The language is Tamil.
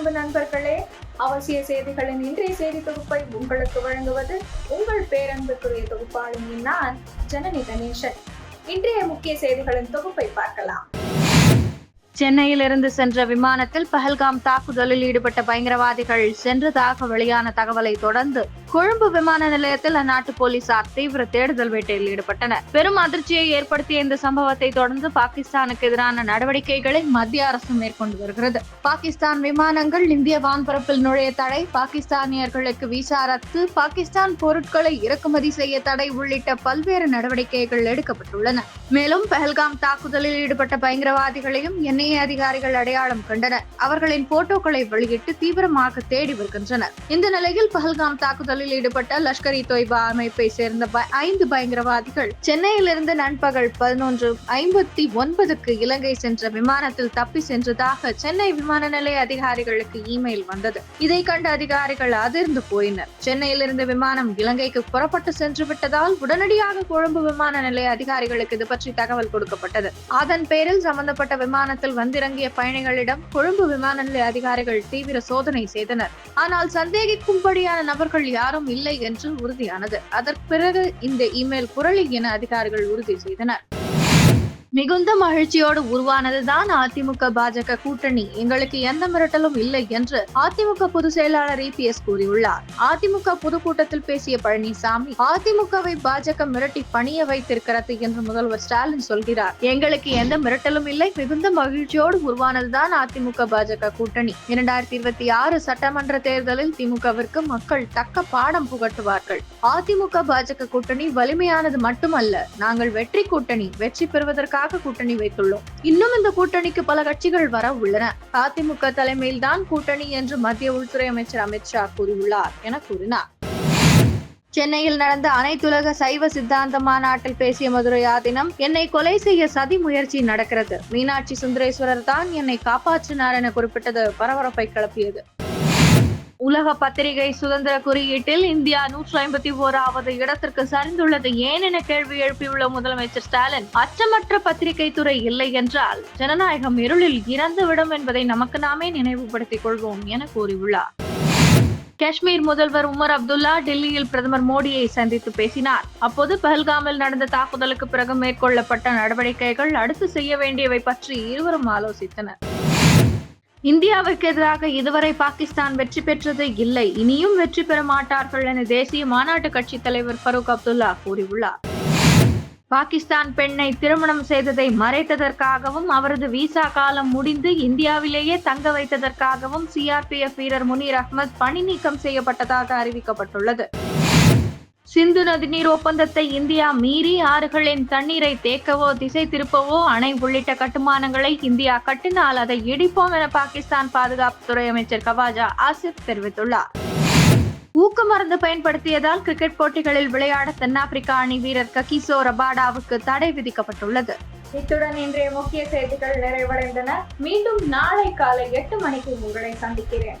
அன்பு நண்பர்களே அவசிய செய்திகளின் இன்றைய செய்தி தொகுப்பை உங்களுக்கு வழங்குவது உங்கள் பேரன்புக்குரிய தொகுப்பாளினி நான் ஜனனி கணேசன். இன்றைய முக்கிய செய்திகளின் தொகுப்பை பார்க்கலாம். சென்னையிலிருந்து சென்ற விமானத்தில் பஹல்காம் தாக்குதலில் ஈடுபட்ட பயங்கரவாதிகள் சென்றதாக வெளியான தகவலை தொடர்ந்து கொழும்பு விமான நிலையத்தில் அந்நாட்டு போலீசார் தீவிர தேடுதல் வேட்டையில் ஈடுபட்டனர். பெரும் அதிர்ச்சியை ஏற்படுத்திய இந்த சம்பவத்தை தொடர்ந்து பாகிஸ்தானுக்கு எதிரான நடவடிக்கைகளை மத்திய அரசு மேற்கொண்டு வருகிறது. பாகிஸ்தான் விமானங்கள் இந்திய வான்பரப்பில் நுழைய தடை பாகிஸ்தானியர்களுக்கு விசா ரத்து பாகிஸ்தான் பொருட்களை இறக்குமதி செய்ய தடை உள்ளிட்ட பல்வேறு நடவடிக்கைகள் எடுக்கப்பட்டுள்ளன. மேலும் பஹல்காம் தாக்குதலில் ஈடுபட்ட பயங்கரவாதிகளையும் என்ஐஏ அதிகாரிகள் அடையாளம் கண்டனர். அவர்களின் போட்டோக்களை வெளியிட்டு தீவிரமாக தேடி வருகின்றனர். இந்த நிலையில் பஹல்காம் தாக்குதலில் ஈடுபட்ட லஷ்கர் இ தொய்பா அமைப்பை சேர்ந்த ஐந்து பயங்கரவாதிகள் சென்னையிலிருந்து நண்பகல் பதினொன்று ஐம்பத்தி ஒன்பதுக்கு இலங்கை சென்ற விமானத்தில் தப்பி சென்றதாக சென்னை விமான நிலைய அதிகாரிகளுக்கு இமெயில் வந்தது. இதை கண்ட அதிகாரிகள் அதிர்ந்து போயினர். சென்னையிலிருந்து விமானம் இலங்கைக்கு புறப்பட்டு சென்று விட்டதால் உடனடியாக கொழும்பு விமான நிலைய அதிகாரிகளுக்கு இது பற்றி தகவல் கொடுக்கப்பட்டது. அதன் பேரில் சம்பந்தப்பட்ட விமானத்தில் வந்திறங்கிய பயணிகளிடம் கொழும்பு விமான நிலைய அதிகாரிகள் தீவிர சோதனை செய்தனர். ஆனால் சந்தேகிக்கும்படியான நபர்கள் யார் யாரும் இல்லை என்று உறுதியானது. அதற்கு பிறகு இந்த இமெயில் குரலி என அதிகாரிகள் உறுதி செய்தனர். மிகுந்த மகிழ்ச்சியோடு உருவானதுதான் அதிமுக பாஜக கூட்டணி. எங்களுக்கு எந்த மிரட்டலும் இல்லை என்று அதிமுக பொதுச் செயலாளர் இபிஎஸ் கூறியுள்ளார். அதிமுக பொதுக்கூட்டத்தில் பேசிய பழனிசாமி அதிமுகவை பாஜக மிரட்டி பணிய வைத்திருக்கிறது என்று முதல்வர் ஸ்டாலின் சொல்கிறார். எங்களுக்கு எந்த மிரட்டலும் இல்லை. மிகுந்த மகிழ்ச்சியோடு உருவானதுதான் அதிமுக பாஜக கூட்டணி. இரண்டாயிரத்தி இருபத்தி ஆறு சட்டமன்ற தேர்தலில் திமுகவிற்கு மக்கள் தக்க பாடம் புகட்டுவார்கள். அதிமுக பாஜக கூட்டணி வலிமையானது மட்டுமல்ல நாங்கள் வெற்றி கூட்டணி வெற்றி பெறுவதற்காக கூட்டணி வைத்துள்ளோம். இன்னும் இந்த கூட்டணிக்கு பல கட்சிகள் வர உள்ளன. அதிமுக தலைமையில் தான் கூட்டணி என்று மத்திய உள்துறை அமைச்சர் அமித்ஷா கூறியுள்ளார் என கூறினார். சென்னையில் நடந்த அனைத்துலக சைவ சித்தாந்த மாநாட்டில் பேசிய மதுரை ஆதினம் என்னை கொலை செய்ய சதி முயற்சி நடக்கிறது. மீனாட்சி சுந்தரேஸ்வரர் தான் என்னை காப்பாற்றினார் என குறிப்பிட்டது பரபரப்பை கிளப்பியது. உலக பத்திரிகை சுதந்திர குறியீட்டில் இந்தியா நூற்றி ஐம்பத்தி ஓராவது இடத்திற்கு சரிந்துள்ளது ஏன் என கேள்வி எழுப்பியுள்ள முதலமைச்சர் ஸ்டாலின் அச்சமற்ற பத்திரிகை துறை இல்லை என்றால் ஜனநாயகம் இருளில் இறந்துவிடும் என்பதை நமக்கு நாமே நினைவுபடுத்திக் கொள்வோம் என கூறியுள்ளார். காஷ்மீர் முதல்வர் உமர் அப்துல்லா டெல்லியில் பிரதமர் மோடியை சந்தித்து பேசினார். அப்போது பஹல்காமில் நடந்த தாக்குதலுக்கு பிறகு மேற்கொள்ளப்பட்ட நடவடிக்கைகள் அடுத்து செய்ய வேண்டியவை பற்றி இருவரும் ஆலோசித்தனர். இந்தியாவிற்கு எதிராக இதுவரை பாகிஸ்தான் வெற்றி பெற்றது இல்லை. இனியும் வெற்றி பெற மாட்டார்கள் என தேசிய மாநாட்டு கட்சி தலைவர் ஃபரூக் அப்துல்லா கூறியுள்ளார். பாகிஸ்தான் பெண்ணை திருமணம் செய்ததை மறைத்ததற்காகவும் அவரது விசா காலம் முடிந்து இந்தியாவிலேயே தங்க வைத்ததற்காகவும் சிஆர்பிஎஃப் வீரர் முனீர் அஹ்மத் பணி நீக்கம் செய்யப்பட்டதாக அறிவிக்கப்பட்டுள்ளது. சிந்து நதிநீர் ஒப்பந்தத்தை இந்தியா மீறி ஆறுகளின் தண்ணீரை தேக்கவோ திசை திருப்பவோ அணை உள்ளிட்ட கட்டுமானங்களை இந்தியா கட்டினால் அதை இடிப்போம் என பாகிஸ்தான் பாதுகாப்புத்துறை அமைச்சர் கவாஜா ஆசிப் தெரிவித்துள்ளார். ஊக்க மருந்து பயன்படுத்தியதால் கிரிக்கெட் போட்டிகளில் விளையாட தென்னாப்பிரிக்கா அணி வீரர் ககிசோ ரபாடாவுக்கு தடை விதிக்கப்பட்டுள்ளது. இத்துடன் இன்றைய முக்கிய செய்திகள் நிறைவடைந்தன. மீண்டும் நாளை காலை எட்டு மணிக்கு உங்களை சந்திக்கிறேன்.